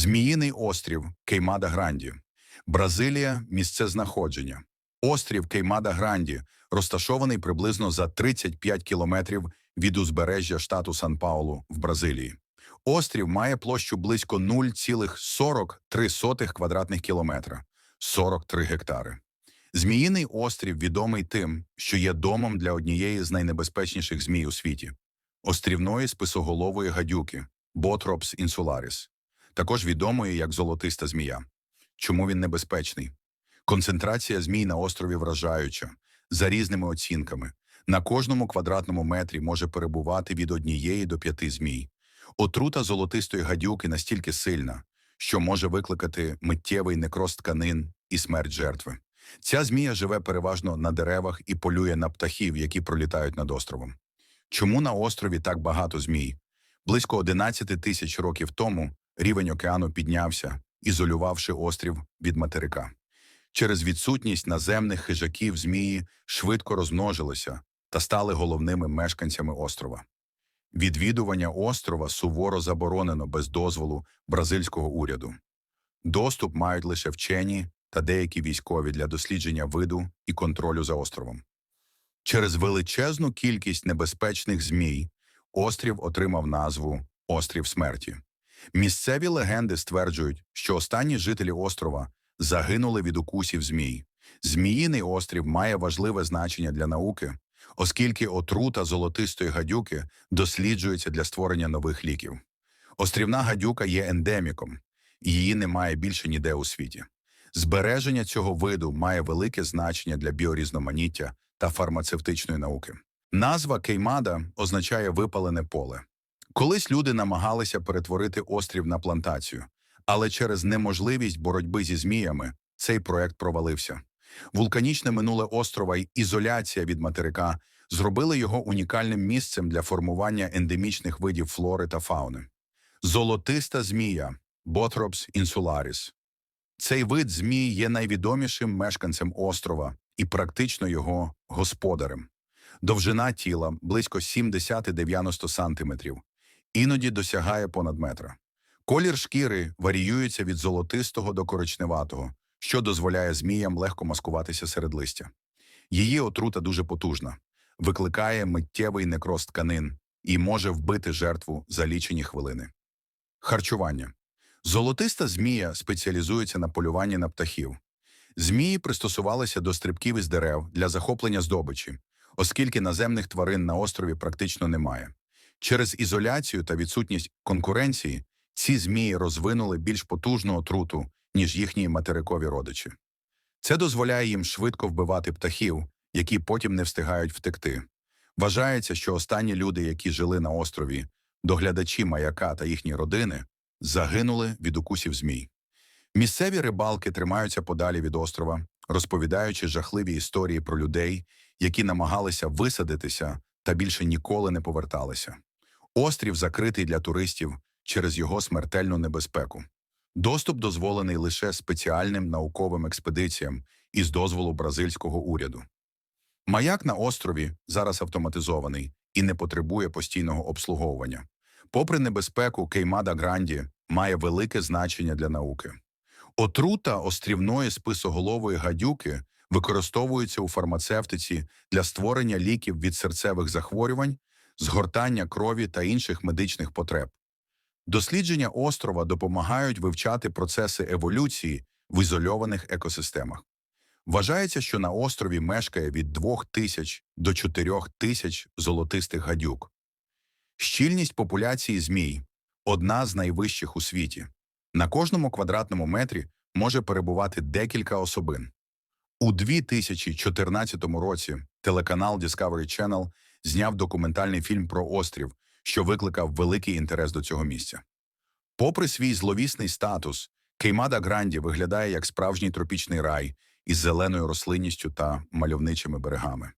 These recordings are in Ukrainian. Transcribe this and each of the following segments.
Зміїний острів Кеймада Гранді, Бразилія місце знаходження. Острів Кеймада Гранді розташований приблизно за 35 кілометрів від узбережжя штату Сан-Паулу в Бразилії. Острів має площу близько 0,43 квадратних кілометра, 43 гектари. Зміїний острів відомий тим, що є домом для однієї з найнебезпечніших змій у світі острівної списоголової гадюки Botrops insularis, також відомої як золотиста змія. Чому він небезпечний? Концентрація змій на острові вражаюча, за різними оцінками. На кожному квадратному метрі може перебувати від однієї до п'яти змій. Отрута золотистої гадюки настільки сильна, що може викликати миттєвий некроз тканин і смерть жертви. Ця змія живе переважно на деревах і полює на птахів, які пролітають над островом. Чому на острові так багато змій? Близько 11 тисяч років тому рівень океану піднявся, ізолювавши острів від материка. Через відсутність наземних хижаків змії швидко розмножилися та стали головними мешканцями острова. Відвідування острова суворо заборонено без дозволу бразильського уряду. Доступ мають лише вчені та деякі військові для дослідження виду і контролю за островом. Через величезну кількість небезпечних змій острів отримав назву Острів смерті. Місцеві легенди стверджують, що останні жителі острова загинули від укусів змій. Зміїний острів має важливе значення для науки, оскільки отрута золотистої гадюки досліджується для створення нових ліків. Острівна гадюка є ендеміком, її немає більше ніде у світі. Збереження цього виду має велике значення для біорізноманіття та фармацевтичної науки. Назва Кеймада означає випалене поле. Колись люди намагалися перетворити острів на плантацію, але через неможливість боротьби зі зміями цей проект провалився. Вулканічне минуле острова й ізоляція від материка зробили його унікальним місцем для формування ендемічних видів флори та фауни. Золотиста змія Bothrops insularis. Цей вид змій є найвідомішим мешканцем острова і практично його господарем. Довжина тіла близько 70-90 сантиметрів, іноді досягає понад метра. Колір шкіри варіюється від золотистого до коричневатого, що дозволяє зміям легко маскуватися серед листя. Її отрута дуже потужна, викликає миттєвий некроз тканин і може вбити жертву за лічені хвилини. Харчування. Золотиста змія спеціалізується на полюванні на птахів. Змії пристосувалися до стрибків із дерев для захоплення здобичі, оскільки наземних тварин на острові практично немає. Через ізоляцію та відсутність конкуренції ці змії розвинули більш потужну отруту, ніж їхні материкові родичі. Це дозволяє їм швидко вбивати птахів, які потім не встигають втекти. Вважається, що останні люди, які жили на острові, доглядачі маяка та їхні родини, загинули від укусів змій. Місцеві рибалки тримаються подалі від острова, розповідаючи жахливі історії про людей, які намагалися висадитися та більше ніколи не поверталися. Острів закритий для туристів через його смертельну небезпеку. Доступ дозволений лише спеціальним науковим експедиціям із дозволу бразильського уряду. Маяк на острові зараз автоматизований і не потребує постійного обслуговування. Попри небезпеку, Кеймада Гранді має велике значення для науки. Отрута острівної списоголової гадюки використовується у фармацевтиці для створення ліків від серцевих захворювань, згортання крові та інших медичних потреб. Дослідження острова допомагають вивчати процеси еволюції в ізольованих екосистемах. Вважається, що на острові мешкає від 2 тисяч до 4 тисяч золотистих гадюк. Щільність популяції змій одна з найвищих у світі. На кожному квадратному метрі може перебувати декілька особин. У 2014 році телеканал Discovery Channel зняв документальний фільм про острів, що викликав великий інтерес до цього місця. Попри свій зловісний статус, Кеймада Гранді виглядає як справжній тропічний рай із зеленою рослинністю та мальовничими берегами.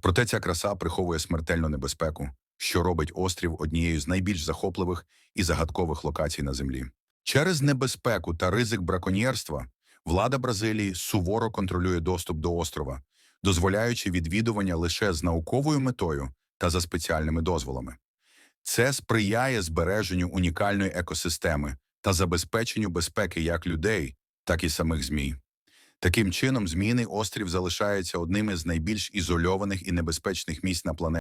Проте ця краса приховує смертельну небезпеку, що робить острів однією з найбільш захопливих і загадкових локацій на землі. Через небезпеку та ризик браконьєрства влада Бразилії суворо контролює доступ до острова, дозволяючи відвідування лише з науковою метою та за спеціальними дозволами. Це сприяє збереженню унікальної екосистеми та забезпеченню безпеки як людей, так і самих змій. Таким чином, Зміїний острів залишається одним із найбільш ізольованих і небезпечних місць на планеті.